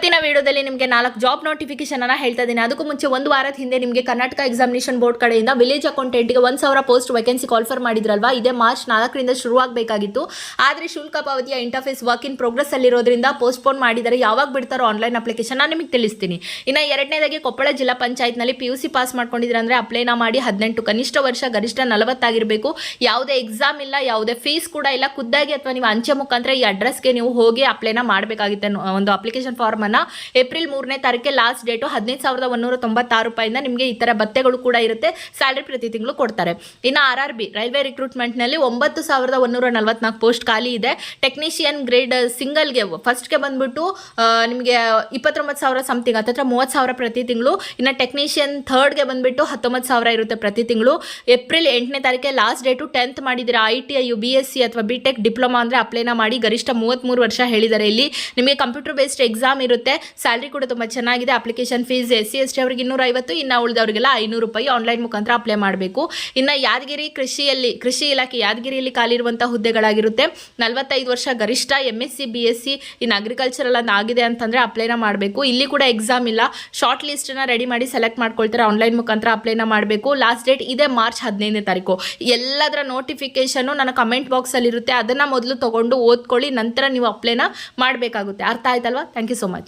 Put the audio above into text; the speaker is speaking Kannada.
te ವಿಡಿಯೋದಲ್ಲಿ ನಿಮಗೆ ನಾಲ್ಕು ಜಾಬ್ ನೋಟಿಫಿಕೇಶನ್ ಅನ್ನ ಹೇಳ್ತಾ ಇದ್ದೀನಿ. ಅದಕ್ಕೂ ಮುಂಚೆ ಒಂದು ವಾರದ ಹಿಂದೆ ನಿಮಗೆ ಕರ್ನಾಟಕ ಎಕ್ಸಾಮಿನೇಷನ್ ಬೋರ್ಡ್ ಕಡೆಯಿಂದ ವಿಲೇಜ್ ಅಕೌಂಟೆಂಟ್ಗೆ ಒಂದು ಸಾವಿರ ಪೋಸ್ಟ್ ವೇಕೆನ್ಸಿ ಕಾಲ್ಫರ್ ಮಾಡಿದ್ರಲ್ವಾ? ಇದೇ ಮಾರ್ಚ್ ನಾಲ್ಕರಿಂದ ಶುರುವಾಗಬೇಕಾಗಿತ್ತು ಆದರೆ ಶುಲ್ಕ ಪಾವತಿಯ ಇಂಟರ್ಫೇಸ್ ವರ್ಕ್ ಇನ್ ಪ್ರೋಗ್ರೆಸ್ ಅಲ್ಲಿರೋದ್ರಿಂದ ಪೋಸ್ಟ್ಪೋನ್ ಮಾಡಿದ್ದಾರೆ ಯಾವಾಗ ಬಿಡ್ತಾರೋ ಆನ್ಲೈನ್ ಅಪ್ಲಿಕೇಶನ್ ನಾನು ನಿಮಗೆ ತಿಳಿಸ್ತೀನಿ. ಇನ್ನು ಎರಡನೇದಾಗಿ ಕೊಪ್ಪಳ ಜಿಲ್ಲಾ ಪಂಚಾಯತ್ನಲ್ಲಿ ಪಿ ಯು ಸಿ ಪಾಸ್ ಮಾಡ್ಕೊಂಡಿದ್ರೆ ಅಂದರೆ ಅಪ್ಲೈನ ಮಾಡಿ ಹದಿನೆಂಟು ಕನಿಷ್ಠ ವರ್ಷ, ಗರಿಷ್ಠ ನಲವತ್ತಾಗಿರಬೇಕು. ಯಾವುದೇ ಎಕ್ಸಾಮ್ ಇಲ್ಲ, ಯಾವುದೇ ಫೀಸ್ ಕೂಡ ಇಲ್ಲ. ಖುದ್ದಾಗಿ ಅಥವಾ ನೀವು ಅಂಚೆ ಮುಖಾಂತರ ಈ ಅಡ್ರೆಸ್ಗೆ ನೀವು ಹೋಗಿ ಅಪ್ಲೈನ ಮಾಡಬೇಕಾಗಿತ್ತೆ ಒಂದು ಅಪ್ಲಿಕೇಶನ್ ಫಾರ್ಮನ್ನು ಏಪ್ರಿಲ್ ಮೂರನೇ ತಾರೀಕೆ ಲಾಸ್ಟ್ ಡೇಟು ಹದಿನೈದು ಸಾವಿರದ ಒಂದೂರ ತೊಂಬತ್ತಾರು ರೂಪಾಯಿಂದ ನಿಮಗೆ ಈ ಥರ ಭತ್ತೆಗಳು ಕೂಡ ಇರುತ್ತೆ. ಸ್ಯಾಲ್ರಿ ಪ್ರತಿ ತಿಂಗಳು ಕೊಡ್ತಾರೆ. ಇನ್ನು ಆರ್ ಆರ್ ಬಿ ರೈಲ್ವೆ ರಿಕ್ರೂಟ್ಮೆಂಟ್ನಲ್ಲಿ ಒಂಬತ್ತು ಸಾವಿರದ ಒಂದೂರ ನಲವತ್ನಾಲ್ಕು ಪೋಸ್ಟ್ ಖಾಲಿ ಇದೆ. ಟೆಕ್ನಿಷಿಯನ್ ಗ್ರೇಡ್ ಸಿಂಗಲ್ಗೆ ಫಸ್ಟ್ಗೆ ಬಂದ್ಬಿಟ್ಟು ನಿಮಗೆ ಇಪ್ಪತ್ತೊಂಬತ್ತು ಸಾವಿರ ಸಮಥಿಂಗ್ ಹತ್ತತ್ರ ಮೂವತ್ತು ಸಾವಿರ ಪ್ರತಿ ತಿಂಗಳು. ಇನ್ನು ಟೆಕ್ನಿಷಿಯನ್ ಥರ್ಡ್ಗೆ ಬಂದ್ಬಿಟ್ಟು ಹತ್ತೊಂಬತ್ತು ಸಾವಿರ ಇರುತ್ತೆ ಪ್ರತಿ ತಿಂಗಳು. ಏಪ್ರಿಲ್ ಎಂಟನೇ ತಾರೀಕೆ ಲಾಸ್ಟ್ ಡೇಟು ಟೆಂತ್ ಮಾಡಿದ್ದೀರಾ? I T I you B S C ಅಥವಾ ಬಿ ಟೆಕ್ ಡಿಪ್ಲೊಮಾ ಅಂದರೆ ಅಪ್ಲೈನ ಮಾಡಿ ಗರಿಷ್ಠ ಮೂವತ್ತ್ಮೂರು ವರ್ಷ ಹೇಳಿದ್ದಾರೆ ಇಲ್ಲಿ. ನಿಮಗೆ ಕಂಪ್ಯೂಟರ್ ಬೇಸ್ಡ್ ಎಕ್ಸಾಮ್ ಇರುತ್ತೆ. ಸ್ಯಾಲ್ರಿ ಕೂಡ ತುಂಬ ಚೆನ್ನಾಗಿದೆ. Application fees S C S T ಅವರಿಗೆ ಇನ್ನೂರ ಐವತ್ತು ಇನ್ನು ಉಳಿದವರಿಗೆಲ್ಲ ಐನೂರು ರೂಪಾಯಿ ಆನ್ಲೈನ್ ಮುಖಾಂತರ ಅಪ್ಲೈ ಮಾಡಬೇಕು. ಇನ್ನು ಯಾದಗಿರಿ ಕೃಷಿಯಲ್ಲಿ, ಕೃಷಿ ಇಲಾಖೆ ಯಾದಗಿರಿಯಲ್ಲಿ ಖಾಲಿರುವಂಥ ಹುದ್ದೆಗಳಾಗಿರುತ್ತೆ. ನಲವತ್ತೈದು ವರ್ಷ ಗರಿಷ್ಠ M S C B S C ಇನ್ನು ಅಗ್ರಿಕಲ್ಚರಲ್ ಅನ್ನು ಆಗಿದೆ ಅಂತಂದರೆ ಅಪ್ಲೈನ ಮಾಡಬೇಕು. ಇಲ್ಲಿ ಕೂಡ ಎಕ್ಸಾಮ್ ಇಲ್ಲ. ಶಾರ್ಟ್ ಲಿಸ್ಟನ್ನ ರೆಡಿ ಮಾಡಿ ಸೆಲೆಕ್ಟ್ ಮಾಡ್ಕೊಳ್ತಾರೆ. ಆನ್ಲೈನ್ ಮುಖಾಂತರ ಅಪ್ಲೈನ ಮಾಡಬೇಕು. ಲಾಸ್ಟ್ ಡೇಟ್ ಇದೆ ಮಾರ್ಚ್ ಹದಿನೈದನೇ ತಾರೀಕು. ಎಲ್ಲದರ ನೋಟಿಫಿಕೇಶನು ನನ್ನ ಕಮೆಂಟ್ ಬಾಕ್ಸಲ್ಲಿರುತ್ತೆ ಅದನ್ನು ಮೊದಲು ತೊಗೊಂಡು ಓದ್ಕೊಳ್ಳಿ, ನಂತರ ನೀವು ಅಪ್ಲೈನ ಮಾಡಬೇಕಾಗುತ್ತೆ. ಅರ್ಥ ಆಯ್ತಲ್ವಾ? Thank you so much